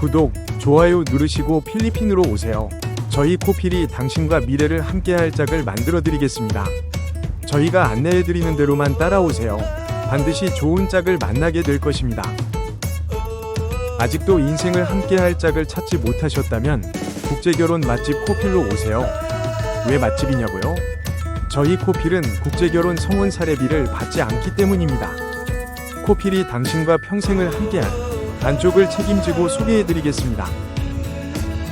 구독, 좋아요 누르시고 필리핀으로 오세요. 저희 코필이 당신과 미래를 함께할 짝을 만들어 드리겠습니다. 저희가 안내해 드리는 대로만 따라오세요. 반드시 좋은 짝을 만나게 될 것입니다. 아직도 인생을 함께할 짝을 찾지 못하셨다면 국제결혼 맛집 코필로 오세요. 왜 맛집이냐고요? 저희 코필은 국제결혼 성혼 사례비를 받지 않기 때문입니다. 코필이 당신과 평생을 함께할 안쪽을 책임지고 소개해드리겠습니다.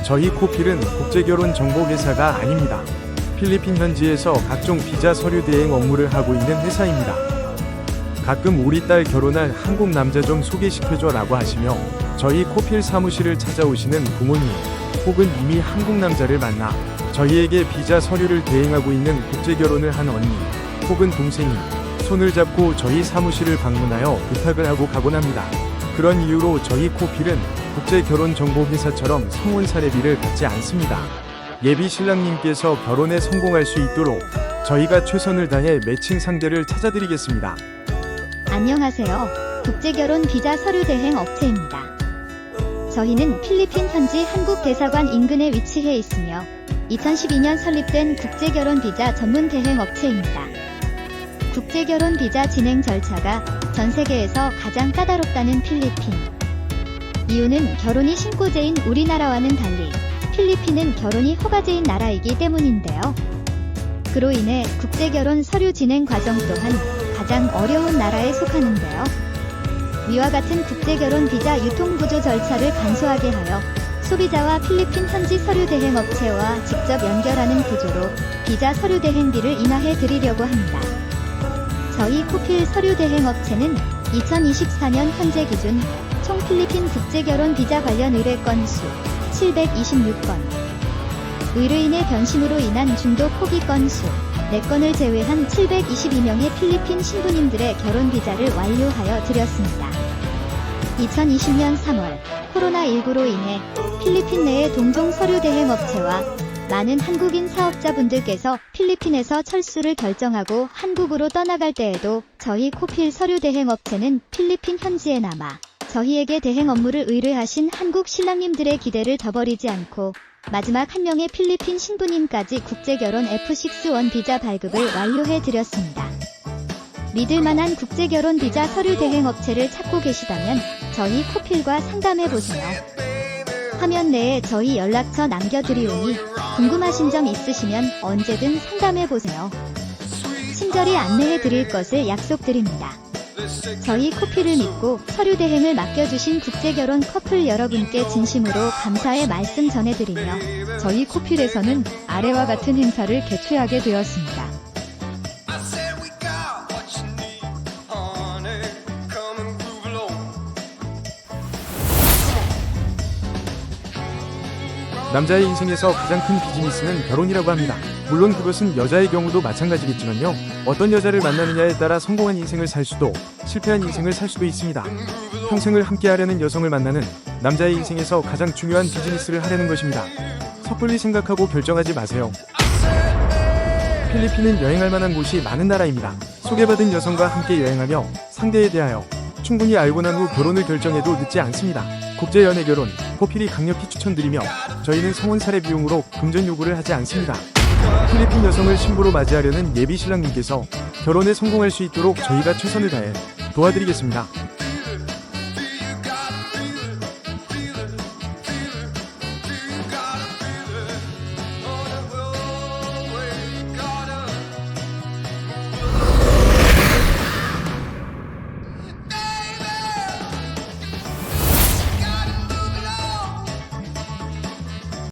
저희 코필은 국제결혼 정보회사가 아닙니다. 필리핀 현지에서 각종 비자 서류 대행 업무를 하고 있는 회사입니다. 가끔 우리 딸 결혼할 한국 남자 좀 소개시켜줘 라고 하시며 저희 코필 사무실을 찾아오시는 부모님 혹은 이미 한국 남자를 만나 저희에게 비자 서류를 대행하고 있는 국제결혼을 한 언니 혹은 동생이 손을 잡고 저희 사무실을 방문하여 부탁을 하고 가곤 합니다. 그런 이유로 저희 코필은 국제결혼정보회사처럼 성혼 사례비를 받지 않습니다. 예비 신랑님께서 결혼에 성공할 수 있도록 저희가 최선을 다해 매칭 상대를 찾아드리겠습니다. 안녕하세요. 국제결혼 비자 서류 대행 업체입니다. 저희는 필리핀 현지 한국 대사관 인근에 위치해 있으며 2012년 설립된 국제결혼 비자 전문 대행 업체입니다. 국제결혼 비자 진행 절차가 전 세계에서 가장 까다롭다는 필리핀. 이유는 결혼이 신고제인 우리나라와는 달리 필리핀은 결혼이 허가제인 나라이기 때문인데요. 그로 인해 국제결혼 서류 진행 과정 또한 가장 어려운 나라에 속하는데요. 위와 같은 국제결혼 비자 유통구조 절차를 간소하게 하여 소비자와 필리핀 현지 서류 대행 업체와 직접 연결하는 구조로 비자 서류 대행비를 인하해 드리려고 합니다. 저희 코필 서류 대행 업체는 2024년 현재 기준 총 필리핀 국제 결혼 비자 관련 의뢰 건수 726건, 의뢰인의 변심으로 인한 중도 포기 건수 4건을 제외한 722명의 필리핀 신부님들의 결혼 비자를 완료하여 드렸습니다. 2020년 3월 코로나19로 인해 필리핀 내의 동종 서류 대행 업체와 많은 한국인 사업자분들께서 필리핀에서 철수를 결정하고 한국으로 떠나갈 때에도 저희 코필 서류 대행 업체는 필리핀 현지에 남아 저희에게 대행 업무를 의뢰하신 한국 신랑님들의 기대를 저버리지 않고 마지막 한 명의 필리핀 신부님까지 국제결혼 F61 비자 발급을 완료해 드렸습니다. 믿을만한 국제결혼 비자 서류 대행 업체를 찾고 계시다면 저희 코필과 상담해 보세요. 화면 내에 저희 연락처 남겨드리오니 궁금하신 점 있으시면 언제든 상담해 보세요. 친절히 안내해 드릴 것을 약속드립니다. 저희 코피를 믿고 서류 대행을 맡겨주신 국제결혼 커플 여러분께 진심으로 감사의 말씀 전해드리며 저희 코필에서는 아래와 같은 행사를 개최하게 되었습니다. 남자의 인생에서 가장 큰 비즈니스는 결혼이라고 합니다. 물론 그것은 여자의 경우도 마찬가지겠지만요. 어떤 여자를 만나느냐에 따라 성공한 인생을 살 수도 실패한 인생을 살 수도 있습니다. 평생을 함께하려는 여성을 만나는 남자의 인생에서 가장 중요한 비즈니스를 하려는 것입니다. 섣불리 생각하고 결정하지 마세요. 필리핀은 여행할 만한 곳이 많은 나라입니다. 소개받은 여성과 함께 여행하며 상대에 대하여 충분히 알고 난 후 결혼을 결정해도 늦지 않습니다. 국제 연애 결혼 코필이 강력히 추천드리며 저희는 성혼 사례 비용으로 금전 요구를 하지 않습니다. 필리핀 여성을 신부로 맞이하려는 예비 신랑님께서 결혼에 성공할 수 있도록 저희가 최선을 다해 도와드리겠습니다.